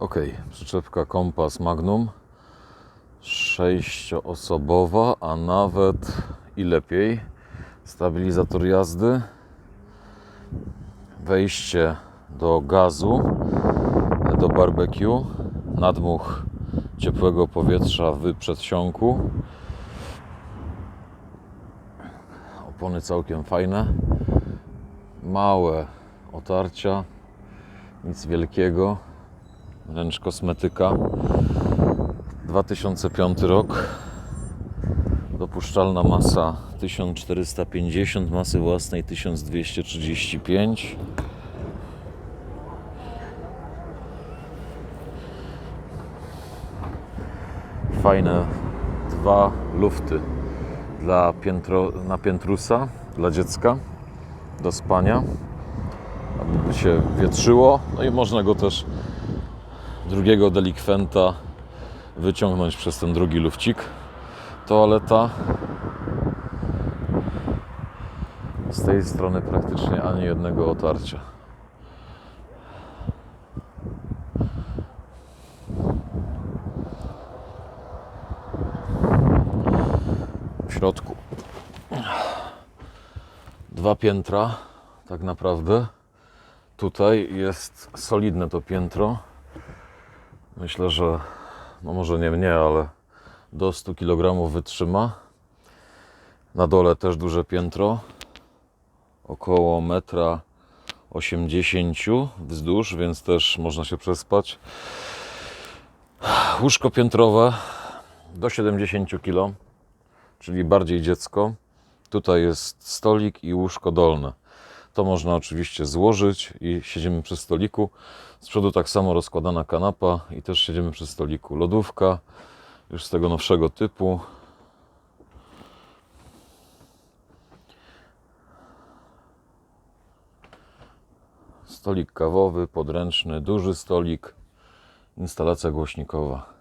Ok, przyczepka Kompas Magnum. Sześcioosobowa, a nawet i lepiej. Stabilizator jazdy. Wejście do gazu, do barbecue. Nadmuch ciepłego powietrza w przedsionku. Opony całkiem fajne. Małe otarcia. Nic wielkiego wręcz kosmetyka. 2005 rok. Dopuszczalna masa 1450, masy własnej 1235. Fajne dwa lufty dla piętro, na piętrusa dla dziecka do spania, aby się wietrzyło. No i można go też drugiego delikwenta wyciągnąć przez ten drugi lufcik. Toaleta. Z tej strony praktycznie ani jednego otarcia. W środku dwa piętra, tak naprawdę. Tutaj jest solidne to piętro. Myślę, że no może nie mnie, ale do 100 kg wytrzyma. Na dole też duże piętro, około 1,80 m wzdłuż, więc też można się przespać. Łóżko piętrowe do 70 kg, czyli bardziej dziecko. Tutaj jest stolik i łóżko dolne. To można oczywiście złożyć i siedzimy przy stoliku. Z przodu tak samo rozkładana kanapa i też siedzimy przy stoliku. Lodówka już z tego nowszego typu. Stolik kawowy, podręczny, duży stolik, instalacja głośnikowa.